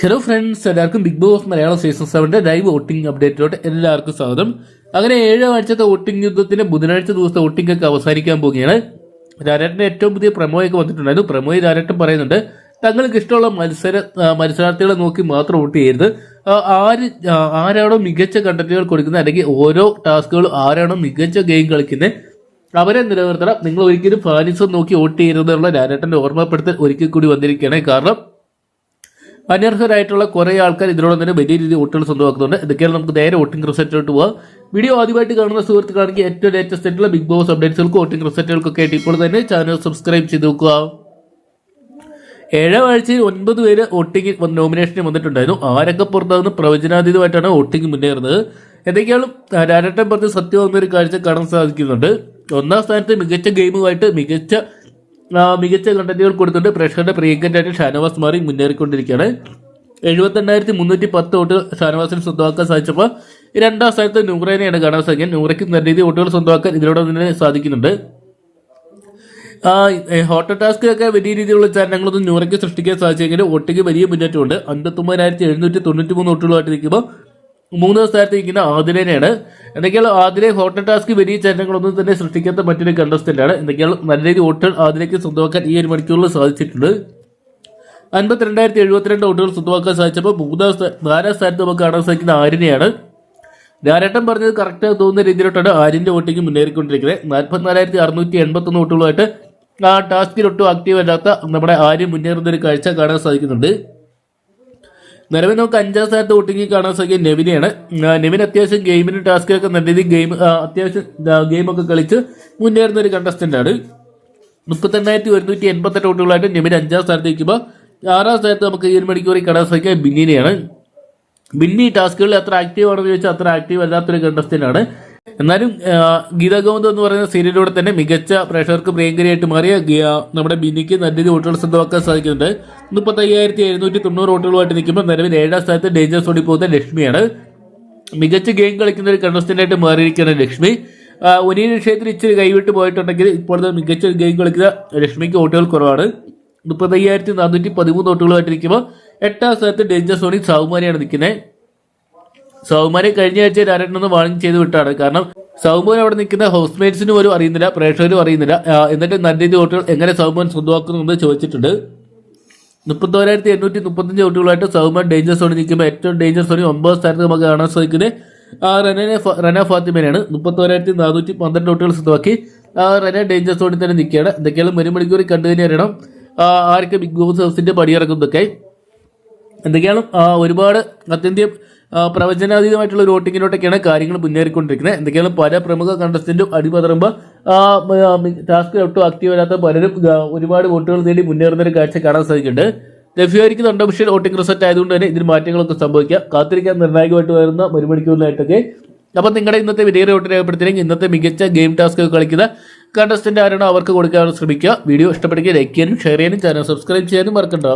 Hello friends എല്ലാവർക്കും big boss Malayalam season സെവന്റെ live voting അപ്ഡേറ്റിലോട്ട് എല്ലാവർക്കും സ്വാഗതം. അങ്ങനെ ഏഴ് ആഴ്ചത്തെ വോട്ടിംഗ് യുദ്ധത്തിന്റെ ബുധനാഴ്ച ദിവസത്തെ വോട്ടിംഗ് ഒക്കെ അവസാനിക്കാൻ പോവുകയാണ്. രാരേട്ടന്റെ ഏറ്റവും പുതിയ പ്രമോയൊക്കെ വന്നിട്ടുണ്ടായിരുന്നു. പ്രമോയിൽ രാരേട്ടൻ പറയുന്നുണ്ട് തങ്ങൾക്ക് ഇഷ്ടമുള്ള മത്സര മത്സരാർത്ഥികളെ നോക്കി മാത്രം വോട്ട് ചെയ്യരുത്. ആര് ആരാണോ മികച്ച കണ്ടന്റുകൾ കൊടുക്കുന്നത് അല്ലെങ്കിൽ ഓരോ ടാസ്കുകളും ആരാണോ മികച്ച ഗെയിം കളിക്കുന്നത് അവരെ നിലനിർത്തണം. നിങ്ങൾ ഒരിക്കലും ഫാനിസം നോക്കി വോട്ട് ചെയ്യരുതെന്നുള്ള രാരാട്ടന്റെ ഓർമ്മപ്പെടുത്തൽ ഒരിക്കൽ കൂടി വന്നിരിക്കുകയാണ്. കാരണം അനർഹരായിട്ടുള്ള കുറേ ആൾക്കാർ ഇതിനോടൊപ്പം തന്നെ വലിയ രീതിയിൽ വോട്ടുകൾ സ്വന്തമാക്കുന്നുണ്ട്. ഇതൊക്കെയാണ് നമുക്ക് നേരെ വോട്ടിംഗ് റിസൾട്ടിലോട്ട് പോകാം വീഡിയോ ആദ്യമായിട്ട് കാണുന്ന സുഹൃത്തുക്കളാണെങ്കിൽ ഏറ്റവും ലേറ്റസ്റ്റ് ആയിട്ടുള്ള ബിഗ് ബോസ് അപ്ഡേറ്റ്സുകൾക്ക് വോട്ടിംഗ് റിസൾട്ടുകൾക്കൊക്കെ ആയിട്ട് ഇപ്പോൾ തന്നെ ചാനൽ സബ്സ്ക്രൈബ് ചെയ്ത് നോക്കുക ഏഴാം ആഴ്ചയിൽ ഒൻപത് പേര് വോട്ടിംഗ് നോമിനേഷന് വന്നിട്ടുണ്ടായിരുന്നു. ആരൊക്കെ പുറത്താകുന്ന? പ്രവചനാതീതമായിട്ടാണ് വോട്ടിംഗ് മുന്നേറുന്നത്. എന്തൊക്കെയാണ് രാരട്ടം പറഞ്ഞ് സത്യമാകുന്ന ഒരു കാഴ്ച കാണാൻ സാധിക്കുന്നുണ്ട്. ഒന്നാം സ്ഥാനത്ത് മികച്ച ഗെയിമുമായിട്ട് മികച്ച മികച്ച കണ്ടന്റുകൾ കൊടുത്തുകൊണ്ട് പ്രേക്ഷകരുടെ പ്രിയങ്കരായിട്ട് ഷാനവാസ് മാറി മുന്നേറിക്കൊണ്ടിരിക്കുകയാണ്. എഴുപത്തെണ്ണായിരത്തി മുന്നൂറ്റി പത്ത് വോട്ടുകൾ ഷാനവാസിന് സ്വന്തമാക്കാൻ സാധിച്ചപ്പോൾ രണ്ടാം സ്ഥാനത്ത് നൂറേനെയാണ് കാണാൻ സാധിക്കുന്നത്. നൂറയ്ക്ക് നല്ല രീതിയിൽ വോട്ടുകൾ സ്വന്തമാക്കാൻ ഇതിലൂടെ തന്നെ സാധിക്കുന്നുണ്ട്. ആ, ടാസ്ക് ഹോട്ടൽ ടാസ്കിലൊക്കെ വലിയ രീതിയിലുള്ള ചലനങ്ങളൊന്നും നൂറയ്ക്ക് സൃഷ്ടിക്കാൻ സാധിച്ചെങ്കിലും ഒട്ടിക്ക് വലിയ മുന്നേറ്റമുണ്ട്. അൻപത്തൊമ്പതിനായിരത്തി എഴുന്നൂറ്റി തൊണ്ണൂറ്റി മൂന്ന് വോട്ടുകളായിട്ട് നിൽക്കുമ്പോൾ മൂന്നാം സ്ഥാനത്ത് നിൽക്കുന്ന ആതിരേനെയാണ്. എന്തൊക്കെയാണ് ആദ്യം ഹോട്ടൽ ടാസ്ക് വലിയ ചലനങ്ങളൊന്നും തന്നെ സൃഷ്ടിക്കാത്ത മറ്റൊരു കണ്ടസ്റ്റന്റാണ്. എന്തൊക്കെയാണ് നല്ല രീതിയിൽ ഹോട്ടൽ ആദ്യത്തേക്ക് സ്വന്തമാക്കാൻ ഈ ഒരു മണിക്കൂറിൽ സാധിച്ചിട്ടുണ്ട്. അൻപത്തിരണ്ടായിരത്തി എഴുപത്തിരണ്ട് വോട്ടുകൾ സ്വന്തമാക്കാൻ സാധിച്ചപ്പോൾ മൂന്നാം നാലാം സ്ഥാനത്ത് നമുക്ക് കാണാൻ സാധിക്കുന്ന ആര്യനെയാണ്. രാരേട്ടൻ പറഞ്ഞത് കറക്റ്റ് തോന്നുന്ന രീതിയിലോട്ടാണ് ആര്യന്റെ വോട്ടിംഗ് മുന്നേറിക്കൊണ്ടിരിക്കുന്നത്. നാൽപ്പത്തിനാലായിരത്തി അറുന്നൂറ്റി എൺപത്തൊന്ന് വോട്ടുകളായിട്ട് ആ ടാസ്കിലൊട്ടും ആക്റ്റീവ് അല്ലാത്ത നമ്മുടെ ആര്യം മുന്നേറുന്ന ഒരു കാഴ്ച കാണാൻ സാധിക്കുന്നുണ്ട്. നിലവിൽ നമുക്ക് അഞ്ചാം സ്ഥാനത്ത് വോട്ടിംഗ് കാണാൻ സാധിക്കും നെവിനെയാണ്. നെവിൻ അത്യാവശ്യം ഗെയിമിന് ടാസ്കിലൊക്കെ നല്ല രീതിയിൽ ഗെയിം അത്യാവശ്യം ഗെയിം ഗെയിമൊക്കെ കളിച്ച് മുന്നേറുന്ന ഒരു കണ്ടസ്റ്റന്റ് ആണ്. മുപ്പത്തെണ്ണായിരത്തി ഒരുന്നൂറ്റി എൺപത്തെട്ട് വോട്ടുകളായിട്ട് നെവിൻ അഞ്ചാം സ്ഥാനത്ത് നിൽക്കുമ്പോൾ ആറാം സ്ഥാനത്ത് നമുക്ക് ഈ ഒരു മണിക്കൂറിൽ കാണാൻ സാധിക്കുക ബിന്നിനെയാണ്. ബിന്നി ടാസ്കുകളിൽ അത്ര ആക്റ്റീവ് ആണെന്ന് ചോദിച്ചാൽ അത്ര ആക്റ്റീവ് അല്ലാത്തൊരു കണ്ടസ്റ്റന്റ് ആണ്. എന്നാലും ആ, എന്ന് പറയുന്ന സീരിയലിലൂടെ തന്നെ മികച്ച പ്രേക്ഷകർക്ക് പ്രിയങ്കരിയായിട്ട് മാറിയ നമ്മുടെ ബിനിക്ക് നല്ല രീതിയിൽ വോട്ടുകൾ സ്വന്തമാക്കാൻ സാധിക്കുന്നുണ്ട്. മുപ്പത്തയ്യായിരത്തി എഴുന്നൂറ്റി തൊണ്ണൂറ് വോട്ടുകളുമായിട്ട് നിൽക്കുമ്പോൾ നിലവിൽ ഏഴാം സ്ഥാനത്ത് ഡേഞ്ചർ സോണി പോകുന്ന ലക്ഷ്മിയാണ്. മികച്ച ഗെയിം കളിക്കുന്ന ഒരു കണ്ടസ്റ്റന്റായിട്ട് മാറിയിരിക്കുന്ന ലക്ഷ്മി. ഒരേ വിഷയത്തിൽ ഇച്ചിരി കൈവിട്ട് പോയിട്ടുണ്ടെങ്കിൽ ഇപ്പോഴത്തെ മികച്ച ഗെയിം കളിക്കുന്ന ലക്ഷ്മിക്ക് വോട്ടുകൾ കുറവാണ്. മുപ്പത്തയ്യായിരത്തി നാനൂറ്റി പതിമൂന്ന് വോട്ടുകളുമായിട്ട് നിൽക്കുമ്പോൾ എട്ടാം സ്ഥാനത്ത് ഡേഞ്ചർ സോണി സൗമാരിയാണ് നിൽക്കുന്നത്. സൗമാരെ കഴിഞ്ഞ ആഴ്ച രാരണ്ണൊന്ന് വാണിംഗ് ചെയ്ത് വിട്ടാണ്. കാരണം സൗമോൻ അവിടെ നിൽക്കുന്ന ഹൗസ് മേറ്റ്സിന് പോലും അറിയുന്നില്ല പ്രേക്ഷകരും അറിയുന്നില്ല. എന്നിട്ട് നല്ല രീതി വോട്ടുകൾ എങ്ങനെ സൗമോൻ സ്വന്തമാക്കുന്നു എന്ന് ചോദിച്ചിട്ടുണ്ട്. മുപ്പത്തോരായിരത്തി എണ്ണൂറ്റി മുപ്പത്തഞ്ച് വോട്ടുകളായിട്ട് സൗമാൻ ഡേഞ്ചർ സോണിൽ നിൽക്കുമ്പോൾ ഏറ്റവും ഡേഞ്ചർ സോണി ഒമ്പത് സ്ഥാനത്ത് നമുക്ക് കാണാൻ സാധിക്കുന്നത് ഫ- റന ഫാത്തിമേനെയാണ്. മുപ്പത്തോരായിരത്തി നാനൂറ്റി പന്ത്രണ്ട് വോട്ടുകൾ സ്വന്തമാക്കി. റന ഡേഞ്ചർ സോണിൽ തന്നെ നിൽക്കുകയാണ്. എന്തൊക്കെയാണ് ഒരു മണിക്കൂർ കണ്ടു തന്നെ അറിയണം ആ, ആർക്ക് ബിഗ് ബോസ് ഹൗസിന്റെ പടിയിറക്കുന്നതൊക്കെ? എന്തൊക്കെയാണ് ഒരുപാട് അത്യന്തം പ്രവചനാതീതമായിട്ടുള്ള ഒരു വോട്ടിങ്ങിലോട്ടൊക്കെയാണ് കാര്യങ്ങൾ മുന്നേറിക്കൊണ്ടിരിക്കുന്നത്. എന്തൊക്കെയാണ് പല പ്രമുഖ കണ്ടസ്റ്റന്റും അടിപതറുമ്പോൾ ടാസ്ക് ഒട്ടും ആക്റ്റീവ് അല്ലാത്ത പലരും ഒരുപാട് വോട്ടുകൾ നേടി മുന്നേറുന്ന ഒരു കാഴ്ച കാണാൻ സാധിക്കുന്നുണ്ട്. ലഭ്യമായിരിക്കുന്ന അണ്ടോഫിഷ്യൽ വോട്ടിംഗ് റിസൾട്ട് ആയതുകൊണ്ട് തന്നെ ഇതിന് മാറ്റങ്ങളൊക്കെ സംഭവിക്കാം. കാത്തിരിക്കാൻ നിർണായകമായിട്ട് വരുന്ന ഒരു മണിക്കൂറിലായിട്ടൊക്കെ അപ്പം നിങ്ങളുടെ ഇന്നത്തെ വിജയ വോട്ട് രേഖപ്പെടുത്തിയെങ്കിൽ ഇന്നത്തെ മികച്ച ഗെയിം ടാസ്ക് കളിക്കുന്ന കണ്ടസ്റ്റന്റ് ആരാണോ അവർക്ക് കൊടുക്കാനും ശ്രമിക്കുക. വീഡിയോ ഇഷ്ടപ്പെടുകയും ലൈക്ക് ചെയ്യാനും ഷെയർ ചെയ്യാനും ചാനൽ സബ്സ്ക്രൈബ് ചെയ്യാനും മറക്കണ്ട.